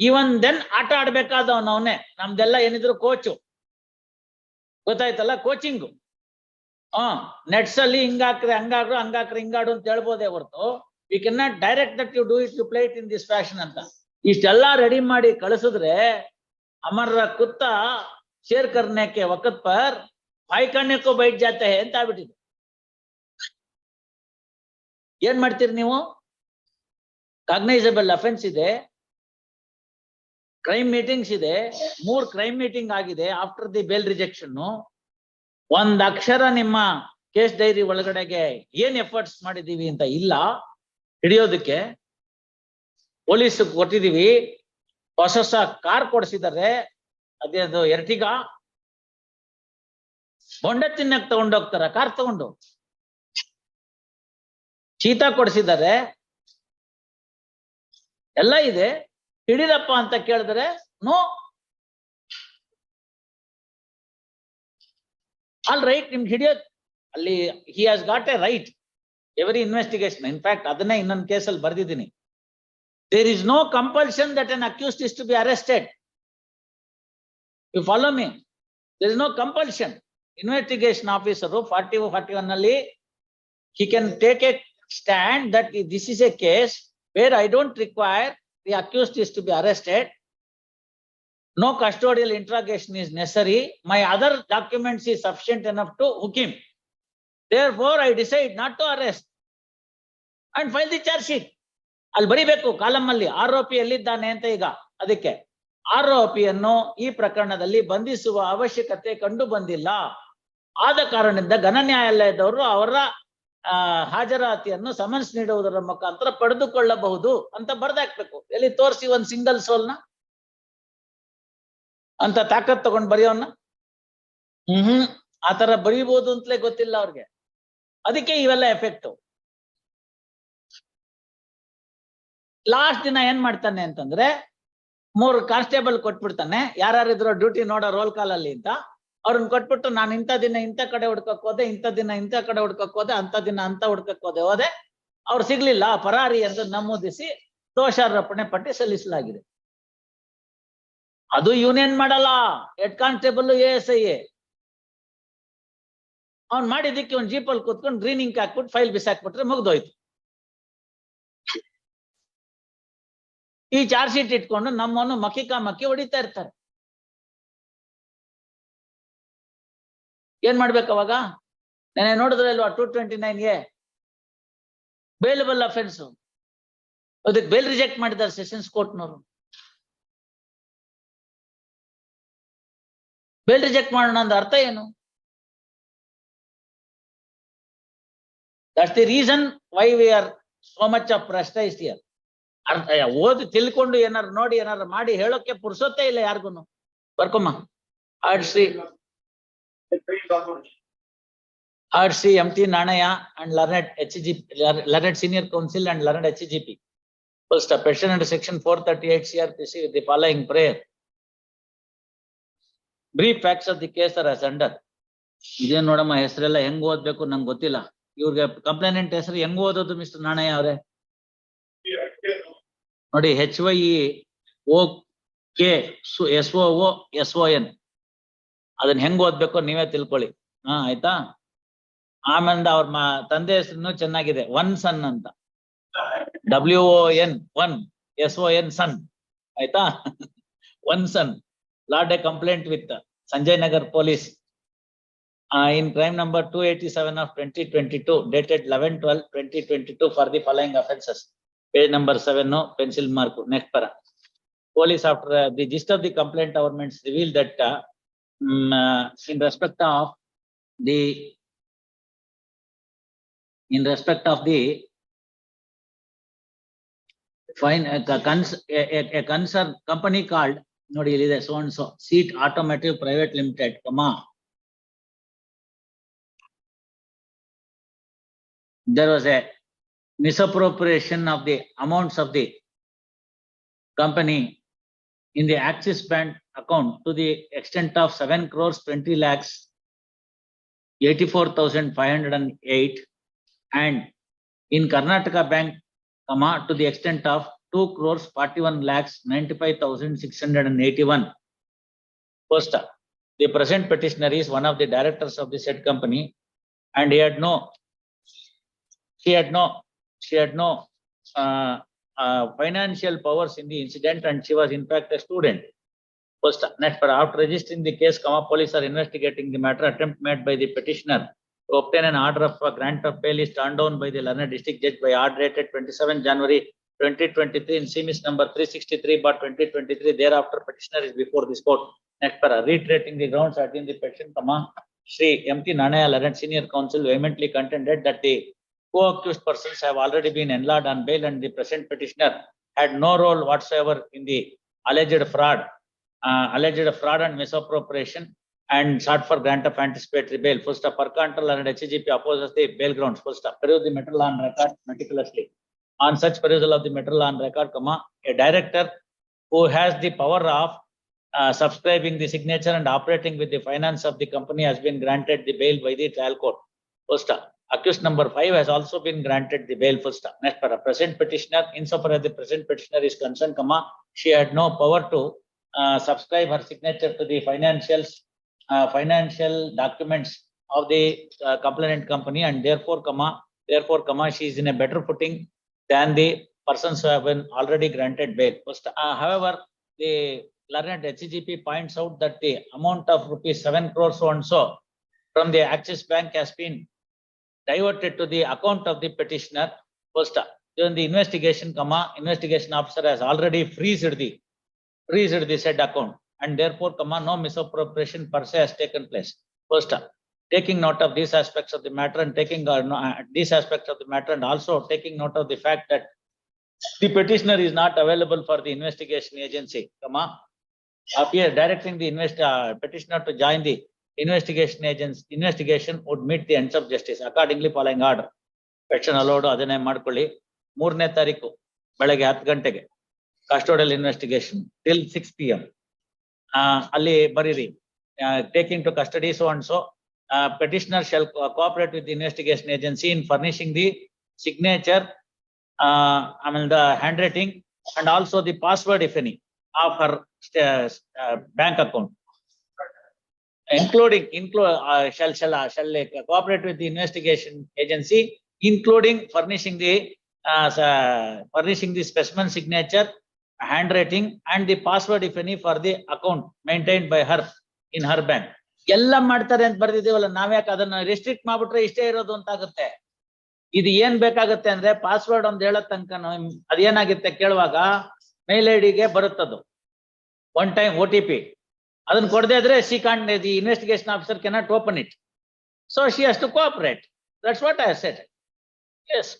Even then ಆಟ ಆಡ್ಬೇಕಾದವನು ಅವನೇ. ನಮ್ದೆಲ್ಲ ಏನಿದ್ರು ಕೋಚು ಗೊತ್ತಾಯ್ತಲ್ಲ ಕೋಚಿಂಗು ಹಾ ನೆಟ್ಸ್ ಅಲ್ಲಿ ಹಿಂಗಾಕ್ರೆ ಹಂಗಾಗ್ರು ಹಂಗಾಕ್ರೆ ಹಿಂಗಾಡು ಅಂತ ಹೇಳ್ಬೋದೇ ಹೊರತು. We can not direct that you do it you play it in this fashion ಅಂತ. ಇಷ್ಟೆಲ್ಲ ರೆಡಿ ಮಾಡಿ ಕಳಿಸಿದ್ರೆ ಅಮರ ಕುತ್ತ ಶೇರ್ ಕರ್ನೆಕ್ಕೆ ವಕತ್ ಪರ್ ಪಾಯ್ಕಣ್ಯಕ್ಕೂ ಬೈಟ್ ಜಾತೆ ಅಂತ ಆಗ್ಬಿಟ್ಟಿದೆ. ಏನ್ ಮಾಡ್ತೀರಿ ನೀವು? ಕಾಗ್ನೈಸಬಲ್ ಅಫೆನ್ಸ್ ಇದೆ. ಕ್ರೈಮ್ ಮೀಟಿಂಗ್ಸ್ ಇದೆ. ಮೂರ್ ಕ್ರೈಮ್ ಮೀಟಿಂಗ್ ಆಗಿದೆ. ಆಫ್ಟರ್ ದಿ ಬೇಲ್ ರಿಜೆಕ್ಷನ್ ಒಂದ್ ಅಕ್ಷರ ನಿಮ್ಮ ಕೇಸ್ ಡೈರಿ ಒಳಗಡೆಗೆ ಏನ್ ಎಫರ್ಟ್ಸ್ ಮಾಡಿದೀವಿ ಅಂತ ಇಲ್ಲ. ಹಿಡಿಯೋದಕ್ಕೆ ಪೊಲೀಸ್ ಕೊಟ್ಟಿದೀವಿ ಹೊಸ ಹೊಸ ಕಾರ್ ಕೊಡಿಸಿದ್ದಾರೆ. ಅದೇದು ಎರಟಿಗ ಬೊಂಡ ತಿನ್ನಕ್ ತಗೊಂಡೋಗ್ತಾರ ಕಾರ್ ತಗೊಂಡು. ಚೀತಾ ಕೊಡಿಸಿದ್ದಾರೆ. ಎಲ್ಲ ಇದೆ. ಹಿಡಿರಪ್ಪ ಅಂತ ಕೇಳಿದ್ರೆ ನೋ ಆಲ್ ರೈಟ್ ನಿಮ್ಗೆ ಹಿಡಿಯೋದ್ ಅಲ್ಲಿ he has got a right every investigation in fact ಅದನ್ನೇ ಇನ್ನೊಂದು ಕೇಸಲ್ಲಿ ಬರ್ದಿದ್ದೀನಿ there is no compulsion that an accused is to be arrested you follow me there is no compulsion investigation officer forty forty one ಅಲ್ಲಿ he can take a stand that this is a case where I don't require the accused is to be arrested. No custodial interrogation is necessary. My other documents is sufficient enough to hook him. Therefore, I decide not to arrest and file the charge sheet. ಅಲ್ಲಿ ಬರಿಬೇಕು column ಅಲ್ಲಿ ಆರೋಪಿ ಎಲ್ಲಿದ್ದಾನೆ ಅಂತ ಈಗ ಅದಕ್ಕೆ ಆರೋಪಿಯನ್ನು ಈ ಪ್ರಕರಣದಲ್ಲಿ ಬಂಧಿಸುವ ಅವಶ್ಯಕತೆ ಕಂಡು ಬಂದಿಲ್ಲ ಆದ ಕಾರಣದಿಂದ ಘನ ನ್ಯಾಯಾಲಯದವರು ಅವರ ಆ, ಹಾಜರಾತಿಯನ್ನು ಸಮನ್ಸ್ ನೀಡುವುದರ ಮುಖಾಂತರ ಪಡೆದುಕೊಳ್ಳಬಹುದು ಅಂತ ಬರ್ದಾಕ್ಬೇಕು. ಎಲ್ಲಿ ತೋರಿಸಿ ಒಂದ್ ಸಿಂಗಲ್ ಸೋಲ್ನ ಅಂತ ತಾಕತ್ ತಗೊಂಡ್ ಬರೆಯೋನ್ನ ಹ್ಮ್ ಆತರ ಬರೀಬಹುದು ಅಂತಲೇ ಗೊತ್ತಿಲ್ಲ ಅವ್ರಿಗೆ. ಅದಕ್ಕೆ ಇವೆಲ್ಲ ಎಫೆಕ್ಟ್ ಲಾಸ್ಟ್ ದಿನ ಏನ್ ಮಾಡ್ತಾನೆ ಅಂತಂದ್ರೆ, ಮೂರು ಕಾನ್ಸ್ಟೇಬಲ್ ಕೊಟ್ಬಿಡ್ತಾನೆ. ಯಾರ್ಯಾರಿದ್ರು ಡ್ಯೂಟಿ ನೋಡೋ ರೋಲ್ ಕಾಲ್ ಅಲ್ಲಿ ಅಂತ. ಅವ್ರನ್ನ ಕೊಟ್ಬಿಟ್ಟು ನಾನು ಇಂಥ ದಿನ ಇಂಥ ಕಡೆ ಹುಡ್ಕಕ್ ಹೋದೆ, ಇಂಥ ದಿನ ಇಂಥ ಕಡೆ ಹುಡ್ಕಕ್ ಹೋದೆ ಅಂತ ದಿನ ಅಂತ ಹುಡ್ಕಕ್ ಹೋದೆ ಹೋದೆ. ಅವ್ರು ಸಿಗ್ಲಿಲ್ಲ ಪರಾರಿ ಎಂದು ನಮೂದಿಸಿ ದೋಷಾರೋಪಣೆ ಪಟ್ಟಿ ಸಲ್ಲಿಸಲಾಗಿದೆ. ಅದು ಯೂನಿಯನ್ ಮಾಡಲ್ಲ? Head constable A S I A. ಅವ್ನ್ ಮಾಡಿದ್ದಕ್ಕೆ ಒಂದು ಜೀಪಲ್ಲಿ ಕೂತ್ಕೊಂಡು ಗ್ರೀನಿಂಗ್ ಹಾಕ್ಬಿಟ್ಟು ಫೈಲ್ ಬಿಸಾಕ್ಬಿಟ್ರೆ ಮುಗ್ದೋಯ್ತು. ಈ ಚಾರ್ಜ್ ಶೀಟ್ ಇಟ್ಕೊಂಡು ನಮ್ಮನ್ನು ಮಕ್ಕಿ ಕಾಮಕ್ಕಿ ಹೊಡಿತಾ ಇರ್ತಾರೆ. ಏನ್ ಮಾಡ್ಬೇಕು ಅವಾಗ? ನೆನೆ ನೋಡಿದ್ರೆ ಅಲ್ವಾ two twenty nine A bailable offence ಅದಕ್ಕೆ ಬೇಲ್ ರಿಜೆಕ್ಟ್ ಮಾಡಿದ್ದಾರೆ ಸೆಷನ್ಸ್ ಕೋರ್ಟ್ನವರು ಬೇಲ್ ರಿಜೆಕ್ಟ್ ಮಾಡೋಣ ಅಂದ ಅರ್ಥ ಏನು? That's the reason why we are so much of prestige here ಅರ್ಥ ಓದಿ ತಿಳ್ಕೊಂಡು ಏನಾರು ನೋಡಿ ಏನಾರು ಮಾಡಿ ಹೇಳೋಕೆ ಪುರ್ಸೊತ್ತೇ ಇಲ್ಲ ಯಾರಿಗೂ ಬರ್ಕೊಮ್ಮ. ಆಡ್ಸಿ. RC, MT Nanaya and Learned HGP, Learned Senior Council and Learned HGP. Full stop, petition under section four thirty-eight CRPC with the following prayer. Brief facts of the case are as under. ಇದೇನ್ ನೋಡಮ್ಮ ಹೆಸರೆಲ್ಲ ಹೆಂಗ್ ಓದ್ಬೇಕು ನಂಗೆ ಗೊತ್ತಿಲ್ಲ ಇವ್ರಿಗೆ complainant ಹೆಸರು ಹೆಂಗ್ ಓದೋದು ಮಿಸ್ಟರ್ ನಾಣಯ್ಯ ಅವರೇ ನೋಡಿ H Y O K S O O S O N ಅದನ್ನ ಹೆಂಗ್ ಓದ್ಬೇಕು ನೀವೇ ತಿಳ್ಕೊಳ್ಳಿ. ಹಾ, ಆಯ್ತಾ? ಆಮೇಲೆ ಅವ್ರ ಮ, ತಂದೆ ಹೆಸರು ಚೆನ್ನಾಗಿದೆ. ಒನ್ ಸನ್ ಅಂತ. W O N Won. S O N Son. ಆಯ್ತಾ? Won Son. Lodge a complaint with Sanjay Nagar police. In crime number two eighty seven of twenty twenty two, dated eleven twelve twenty twenty two for the following offences. Page number seven pencil mark, next para. police after the the gist of the complaint governments revealed mm, uh, in respect of the in respect of the fine a a cons a a a concern company called ನೋಡಿ ಇಲ್ಲಿದೆ so and so seat automotive private limited comma there was a misappropriation of the amounts of the company in the Axis Bank account to the extent of seven crores twenty lakhs eighty-four thousand five hundred and eight and in Karnataka Bank, comma, to the extent of two crores forty-one lakhs ninety-five thousand six hundred and eighty-one. First, the present petitioner is one of the directors of the said company and he had no she had no, she had no uh, financial powers in the incident and she was in fact a student. First, after registering the case, comma, police are investigating the matter, attempt made by the petitioner to obtain an order of a grant of bail is turned down by the London District Judge by order dated twenty-seven January twenty twenty-three in CMIS number three sixty-three but twenty twenty-three. Thereafter petitioner is before this court. Next, para reiterating the grounds at in the petition, comma, Shri M T Nanaya, Laurent Senior Counsel vehemently contended that the co-accused persons have already been enlarged on bail and the present petitioner had no role whatsoever in the alleged fraud, uh, alleged fraud and misappropriation and sought for grant of anticipatory bail. First up, Percontrol and HGP opposes the bail grounds. First up, peruse the material on record meticulously. On such perusal of the material on record, comma, a director who has the power of uh, subscribing the signature and operating with the finance of the company has been granted the bail by the trial court. First accused number five has also been granted the bail first up. Next, para present petitioner, insofar as the present petitioner is concerned, comma, she had no power to uh, subscribe her signature to the financials, uh, financial documents of the uh, complainant company and therefore, comma, therefore, comma, she is in a better footing than the persons who have been already granted bail. First, uh, however, the learned HGP points out that the amount of rupees seven crores so and so from the Axis Bank has been diverted to the account of the petitioner. First, during the investigation, comma, investigation officer has already freezed the, freezed the said account. And therefore, comma, no misappropriation per se has taken place. First, taking note of these aspects of the matter and taking, uh, uh, these aspects of the matter and also taking note of the fact that the petitioner is not available for the investigation agency, comma, appear directing the invest, uh, petitioner to join the investigation agency investigation would meet the ends of justice accordingly following order petition allowed ಅದನ್ನೇ ಮಾಡ್ಕೊಳ್ಳಿ. ಮೂರನೇ ತಾರೀಕು, ಬೆಳಗ್ಗೆ ಹತ್ತು ಗಂಟೆಗೆ custodial investigation till six P M ಅಲ್ಲಿ ಬರೀರಿ. Taking to custody so and so petitioner shall cooperate with investigation agency in furnishing the signature ಆಮೇಲೆ the hand writing and also the password if any of her bank account Including, include, uh, shall, shall, uh, shall uh, cooperate with the investigation agency, including furnishing the, uh, furnishing the specimen signature, handwriting and the password, if any, for the account maintained by her in her bank. ಎಲ್ಲ ಮಾಡ್ತಾರೆ ಅಂತ ಬರ್ದಿದೀವಲ್ಲ ನಾವ್ಯಾಕೆ ಅದನ್ನ restrict ಮಾಡ್ಬಿಟ್ರೆ ಇಷ್ಟೇ ಇರೋದು ಅಂತ ಆಗುತ್ತೆ. ಇದು ಏನ್ ಬೇಕಾಗುತ್ತೆ ಅಂದ್ರೆ ಪಾಸ್ವರ್ಡ್ ಒಂದ್ ಹೇಳೋ ತನಕ ಅದೇನಾಗುತ್ತೆ ಕೇಳುವಾಗ mail mail ಬರುತ್ತದು one time O T P ಅದನ್ನ ಕೊಡದೇ ಇದ್ರೆ see can't the investigation officer cannot open it so she has to cooperate that's what I said yes